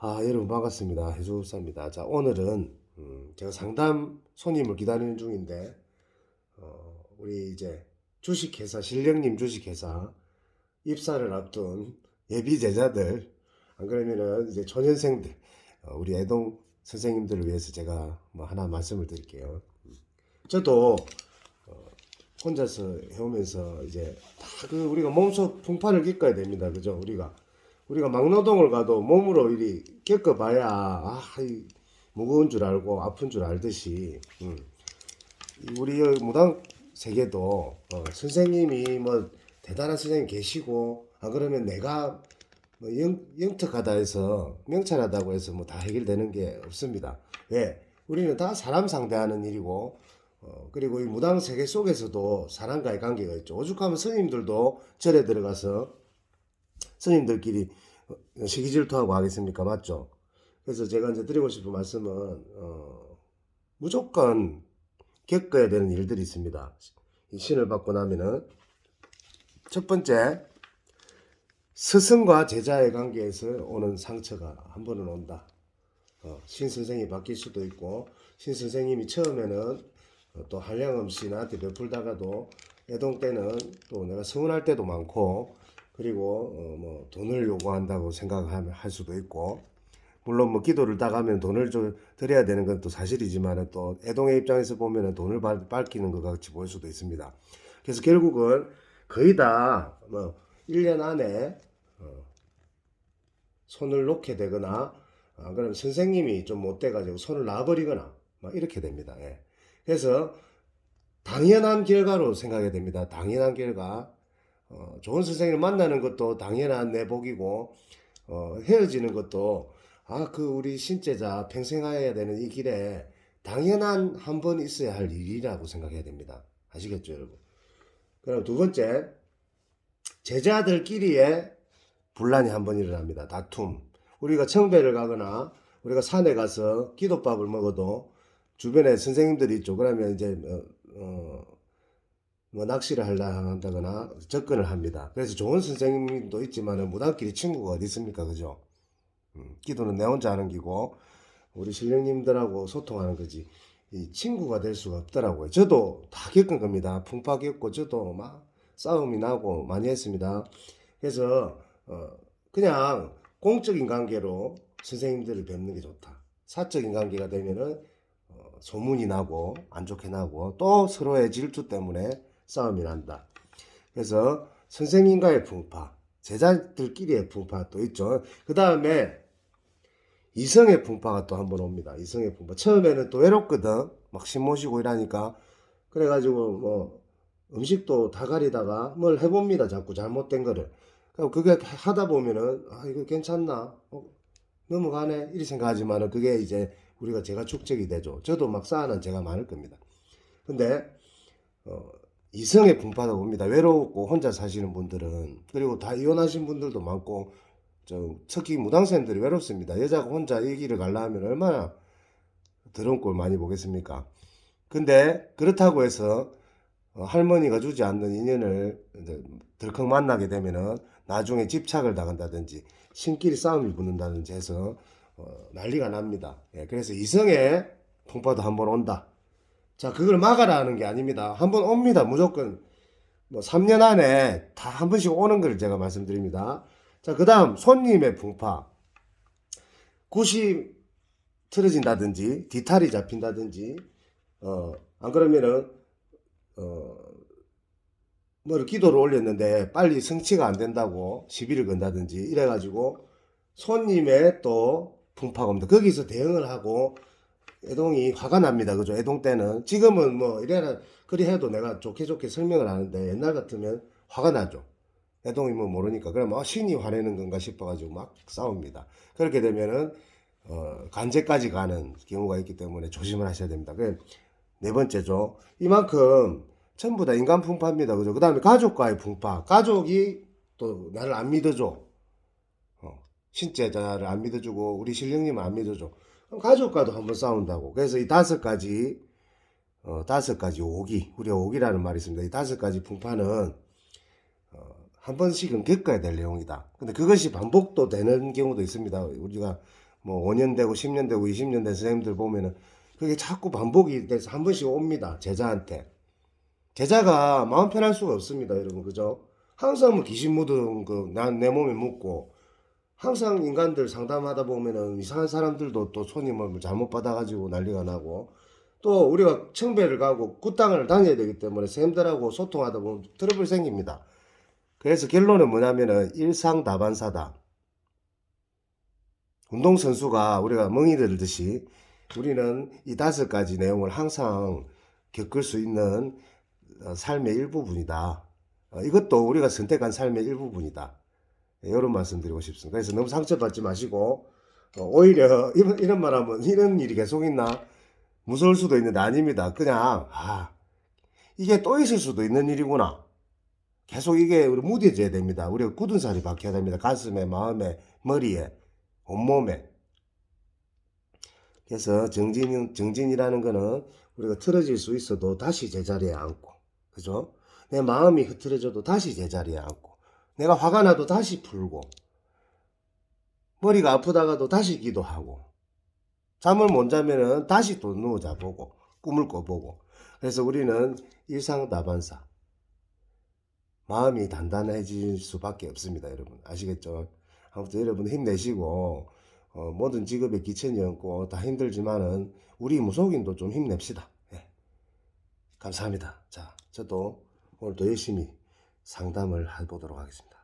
아, 여러분 반갑습니다. 해수사입니다. 자, 오늘은 음, 제가 상담 손님을 기다리는 중인데 어, 우리 이제 주식회사 신령님 주식회사 입사를 앞둔 예비 제자들 안 그러면은 이제 초년생들 어, 우리 애동 선생님들을 위해서 제가 뭐 하나 말씀을 드릴게요. 음. 저도 어, 혼자서 해오면서 이제 다 그 우리가 몸속 풍파를 겪어야 됩니다. 그죠? 우리가 우리가 막노동을 가도 몸으로 이리 겪어봐야 아, 이 무거운 줄 알고 아픈 줄 알듯이 음. 이 우리 의 무당 세계도 어, 선생님이 뭐 대단한 선생님 계시고 안 그러면 내가 뭐 영, 영특하다 해서 명찰하다고 해서 뭐 다 해결되는 게 없습니다. 왜? 우리는 다 사람 상대하는 일이고 어, 그리고 이 무당 세계 속에서도 사람과의 관계가 있죠. 오죽하면 스님들도 절에 들어가서 스님들끼리 어, 시기 질투하고 하겠습니까? 맞죠? 그래서 제가 이제 드리고 싶은 말씀은 어, 무조건 겪어야 되는 일들이 있습니다. 이 신을 받고 나면은 첫 번째 스승과 제자의 관계에서 오는 상처가 한 번은 온다. 어, 신 선생이 바뀔 수도 있고 신 선생님이 처음에는 어, 또 한량음 씨 나한테 베풀다가도 애동 때는 또 내가 서운할 때도 많고 그리고 어, 뭐 돈을 요구한다고 생각할 할 수도 있고 물론 뭐 기도를 따가면 돈을 좀 드려야 되는 건 또 사실이지만 또 애동의 입장에서 보면은 돈을 밟- 밟히는 것 같이 보일 수도 있습니다. 그래서 결국은 거의 다 뭐 1년 안에 어, 손을 놓게 되거나 아, 그럼 선생님이 좀 못돼가지고 손을 놔버리거나 막 이렇게 됩니다. 예. 그래서 당연한 결과로 생각해야 됩니다. 당연한 결과. 어, 좋은 선생님을 만나는 것도 당연한 내 복이고 어, 헤어지는 것도 아 그 우리 신제자 평생 해야 되는 이 길에 당연한 한 번 있어야 할 일이라고 생각해야 됩니다. 아시겠죠, 여러분? 그럼 두 번째 제자들끼리의 분란이 한 번 일어납니다. 다툼. 우리가 청배를 가거나 우리가 산에 가서 기도밥을 먹어도 주변에 선생님들이 있죠. 그러면 이제 어, 어, 뭐 낚시를 한다거나 접근을 합니다. 그래서 좋은 선생님도 있지만은 무당끼리 친구가 어디 있습니까, 그죠? 음, 기도는 내 혼자 하는 기고 우리 신령님들하고 소통하는 거지. 이 친구가 될 수가 없더라고요. 저도 다 겪은 겁니다. 풍파 겪고 저도 막 싸움이 나고 많이 했습니다. 그래서 어, 그냥 공적인 관계로 선생님들을 뵙는 게 좋다. 사적인 관계가 되면은 어, 소문이 나고 안 좋게 나고 또 서로의 질투 때문에 싸움이 난다. 그래서 선생님과의 풍파, 제자들끼리의 풍파 또 있죠. 그 다음에 이성의 풍파가 또 한 번 옵니다. 이성의 풍파. 처음에는 또 외롭거든. 막 신 모시고 이러니까. 그래가지고 뭐 음식도 다 가리다가 뭘 해봅니다. 자꾸 잘못된 거를. 그게 하다 보면은 아 이거 괜찮나? 어, 넘어가네? 이리 생각하지만은 그게 이제 우리가 제가 축적이 되죠. 저도 막 쌓아놓은 제가 많을 겁니다. 근데 어, 이성의 풍파다 봅니다. 외롭고 혼자 사시는 분들은 그리고 다 이혼하신 분들도 많고 좀 특히 무당생들이 외롭습니다. 여자가 혼자 이 길을 가려 하면 얼마나 더러운 꼴 많이 보겠습니까? 근데 그렇다고 해서 어, 할머니가 주지 않는 인연을 덜컥 만나게 되면은 나중에 집착을 당한다든지 신끼리 싸움이 붙는다든지 해서 어, 난리가 납니다. 예, 그래서 이성의 풍파도 한번 온다. 자, 그걸 막아라 하는 게 아닙니다. 한 번 옵니다. 무조건 뭐 3년 안에 다 한 번씩 오는 걸 제가 말씀드립니다. 자, 그 다음 손님의 풍파. 굿이 틀어진다든지 디탈이 잡힌다든지 어, 안 그러면은 어, 뭐 기도를 올렸는데 빨리 성취가 안 된다고 시비를 건다든지 이래가지고 손님의 또 풍파가 옵니다. 거기서 대응을 하고 애동이 화가 납니다. 그죠? 애동 때는 지금은 뭐 이래라 그리 해도 내가 좋게 좋게 설명을 하는데 옛날 같으면 화가 나죠. 애동이 뭐 모르니까 그러면 아, 신이 화내는 건가 싶어가지고 막 싸웁니다. 그렇게 되면은 어, 간제까지 가는 경우가 있기 때문에 조심을 하셔야 됩니다. 그네 번째죠. 이만큼 전부 다 인간 풍파입니다. 그죠? 그 다음에 가족과의 풍파. 가족이 또 나를 안 믿어줘. 어, 신제자를 안 믿어주고 우리 신령님을 안 믿어줘. 그럼 가족과도 한번 싸운다고. 그래서 이 다섯 가지 어, 다섯 가지 오기. 우리가 오기라는 말이 있습니다. 이 다섯 가지 풍파는 어, 한 번씩은 겪어야 될 내용이다. 근데 그것이 반복도 되는 경우도 있습니다. 우리가 뭐 5년 되고 10년 되고 20년 된 선생님들 보면은 그게 자꾸 반복이 돼서 한 번씩 옵니다. 제자한테. 제자가 마음 편할 수가 없습니다, 여러분. 그죠? 항상 뭐 귀신 묻은 그 난 내 몸에 묻고 항상 인간들 상담하다 보면은 이상한 사람들도 또 손님을 잘못 받아가지고 난리가 나고 또 우리가 청배를 가고 굿당을 다녀야 되기 때문에 선생님들하고 소통하다 보면 트러블 생깁니다. 그래서 결론은 뭐냐면은 일상다반사다. 운동선수가 우리가 멍이 들듯이 우리는 이 다섯 가지 내용을 항상 겪을 수 있는 어, 삶의 일부분이다. 어, 이것도 우리가 선택한 삶의 일부분이다. 예, 이런 말씀 드리고 싶습니다. 그래서 너무 상처받지 마시고 어, 오히려 이런, 이런 말 하면 이런 일이 계속 있나 무서울 수도 있는데 아닙니다. 그냥 아 이게 또 있을 수도 있는 일이구나. 계속 이게 우리 무뎌져야 됩니다. 우리가 굳은 살이 박혀야 됩니다. 가슴에, 마음에, 머리에, 온몸에. 그래서 정진, 정진이라는 거는 우리가 틀어질 수 있어도 다시 제자리에 앉고, 그죠? 내 마음이 흐트러져도 다시 제자리에 앉고, 내가 화가 나도 다시 풀고, 머리가 아프다가도 다시 기도하고, 잠을 못 자면은 다시 또 누워자 보고, 꿈을 꿔보고. 그래서 우리는 일상다반사. 마음이 단단해질 수밖에 없습니다, 여러분. 아시겠죠? 아무튼 여러분 힘내시고, 어, 모든 직업에 기천이 없고 다 힘들지만은 우리 무속인도 좀 힘냅시다. 예. 감사합니다. 자, 저도 오늘 더 열심히 상담을 해보도록 하겠습니다.